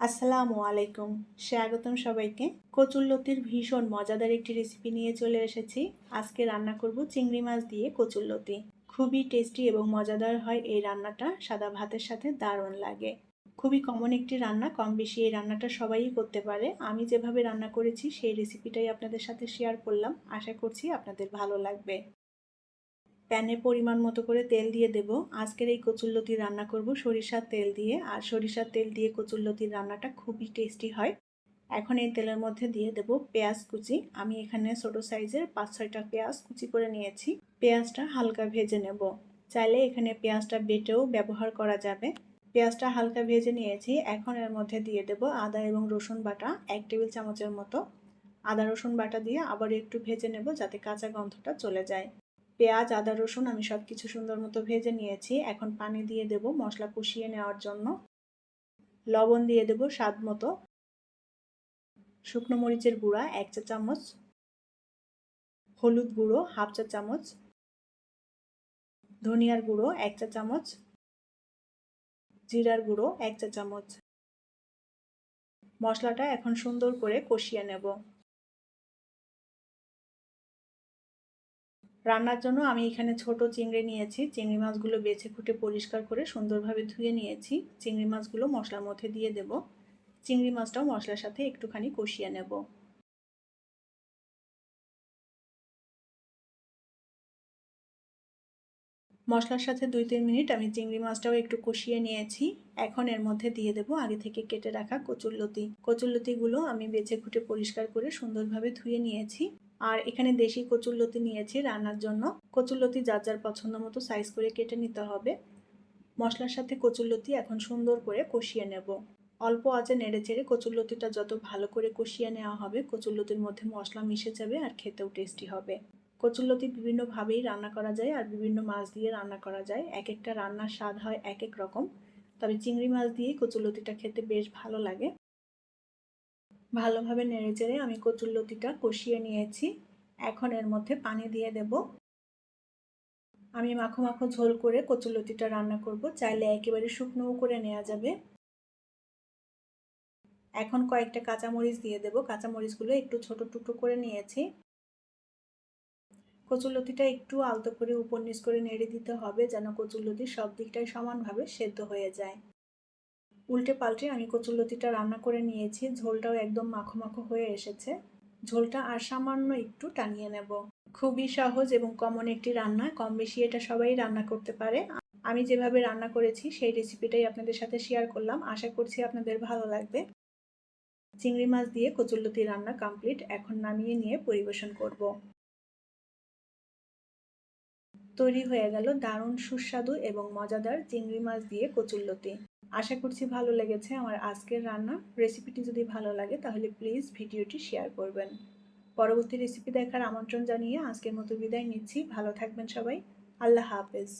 আসসালামু আলাইকুম। স্বাগতম সবাইকে। কচুরলতির ভীষণ মজাদার একটি রেসিপি নিয়ে চলে এসেছি। আজকে রান্না করব চিংড়ি মাছ দিয়ে কচুরলতি। খুবই টেস্টি এবং মজাদার হয় এই রান্নাটা। সাদা ভাতের সাথে দারুণ লাগে। খুবই কমন একটি রান্না কম বেশি এই রান্নাটা সবাই করতে পারে। আমি যেভাবে রান্না করেছি সেই রেসিপিটাই আপনাদের সাথে শেয়ার করলাম। আশা করছি আপনাদের ভালো লাগবে। প্যানে পরিমাণ মতো করে তেল দিয়ে দেব। আজকের এই কচুরলতি রান্না করব সরিষার তেল দিয়ে। আর সরিষার তেল দিয়ে কচুরলতির রান্নাটা খুবই টেস্টি হয়। এখন এই তেলের মধ্যে দিয়ে দেব পেঁয়াজ কুচি। আমি এখানে ছোটো সাইজের পাঁচ ছয়টা পেঁয়াজ কুচি করে নিয়েছি। পেঁয়াজটা হালকা ভেজে নেব। চাইলে এখানে পেঁয়াজটা বেটেও ব্যবহার করা যাবে। পেঁয়াজটা হালকা ভেজে নিয়েছি। এখন এর মধ্যে দিয়ে দেব আদা এবং রসুন বাটা এক টেবিল চামচের মতো। আদা রসুন বাটা দিয়ে আবার একটু ভেজে নেব যাতে কাঁচা গন্ধটা চলে যায়। পেঁয়াজ, আদা, রসুন আমি সব কিছু সুন্দর মতো ভেজে নিয়েছি। এখন পানি দিয়ে দেব মশলা কষিয়ে নেওয়ার জন্য। লবণ দিয়ে দেব স্বাদ মতো। শুকনো মরিচের গুঁড়া এক চা চামচ। হলুদ গুঁড়ো হাফ চা চামচ। ধনিয়ার গুঁড়ো এক চা চামচ। জিরার গুঁড়ো এক চা চামচ। মশলাটা এখন সুন্দর করে কষিয়ে নেব। রান্নার জন্য আমি এখানে ছোট চিংড়ি নিয়েছি। চিংড়ি মাছগুলো বেছে খুঁটে পরিষ্কার করে সুন্দরভাবে ধুয়ে নিয়েছি। চিংড়ি মাছগুলো মশলার মধ্যে দিয়ে দেব। চিংড়ি মাছটাও মশলার সাথে একটুখানি কষিয়ে নেব। মশলার সাথে দুই তিন মিনিট আমি চিংড়ি মাছটাও একটু কষিয়ে নিয়েছি। এখন এর মধ্যে দিয়ে দেব আগে থেকে কেটে রাখা কচুরলতি। কচুরলতিগুলো আমি বেছে খুঁটে পরিষ্কার করে সুন্দরভাবে ধুয়ে নিয়েছি। আর এখানে দেশি কচুরলতি নিয়েছি রান্নার জন্য। কচুরলতি যার যার পছন্দ মতো সাইজ করে কেটে নিতে হবে। মশলার সাথে কচুরলতি এখন সুন্দর করে কষিয়ে নেব। অল্প আঁচে নেড়ে চেড়ে কচুরলতিটা যত ভালো করে কষিয়ে নেওয়া হবে, কচুরলতির মধ্যে মশলা মিশে যাবে আর খেতেও টেস্টি হবে। কচুরলতি বিভিন্নভাবেই রান্না করা যায় আর বিভিন্ন মাছ দিয়ে রান্না করা যায়। এক একটা রান্নার স্বাদ হয় এক এক রকম। তবে চিংড়ি মাছ দিয়ে কচুরলতিটা খেতে বেশ ভালো লাগে। ভালোভাবে নেড়ে চেড়ে আমি কচুরলতিটা কষিয়ে নিয়েছি। এখন এর মধ্যে পানি দিয়ে দেব। আমি মাখো মাখো ঝোল করে কচুরলতিটা রান্না করব। চাইলে একেবারে শুকনোও করে নেওয়া যাবে। এখন কয়েকটা কাঁচামরিচ দিয়ে দেব। কাঁচামরিচগুলো একটু ছোট টুকরো করে নিয়েছি। কচুরলতিটা একটু আলতো করে উপর নিচ করে নেড়ে দিতে হবে যেন কচুরলতি সব দিকটাই সমানভাবে সেদ্ধ হয়ে যায়। উল্টে পাল্টে আমি কচুরলতিটা রান্না করে নিয়েছি। ঝোলটাও একদম মাখো মাখো হয়ে এসেছে। ঝোলটা আর সামান্য একটু টানিয়ে নেব। খুবই সহজ এবং কমন একটি রান্না। কম বেশি এটা সবাই রান্না করতে পারে। আমি যেভাবে রান্না করেছি সেই রেসিপিটাই আপনাদের সাথে শেয়ার করলাম। আশা করছি আপনাদের ভালো লাগবে। চিংড়ি মাছ দিয়ে কচুরলতি রান্না কমপ্লিট এখন নামিয়ে নিয়ে পরিবেশন করব। তৈরি হয়ে গেল দারুণ সুস্বাদু এবং মজাদার চিংড়ি মাছ দিয়ে কচুল্লতি আশা করছি ভালো লেগেছে আমার আজকের রান্না। রেসিপিটি যদি ভালো লাগে তাহলে প্লিজ ভিডিওটি শেয়ার করবেন। পরবর্তী রেসিপি দেখার আমন্ত্রণ জানিয়ে আজকের মতো বিদায় নিচ্ছি। ভালো থাকবেন সবাই। আল্লাহ হাফেজ।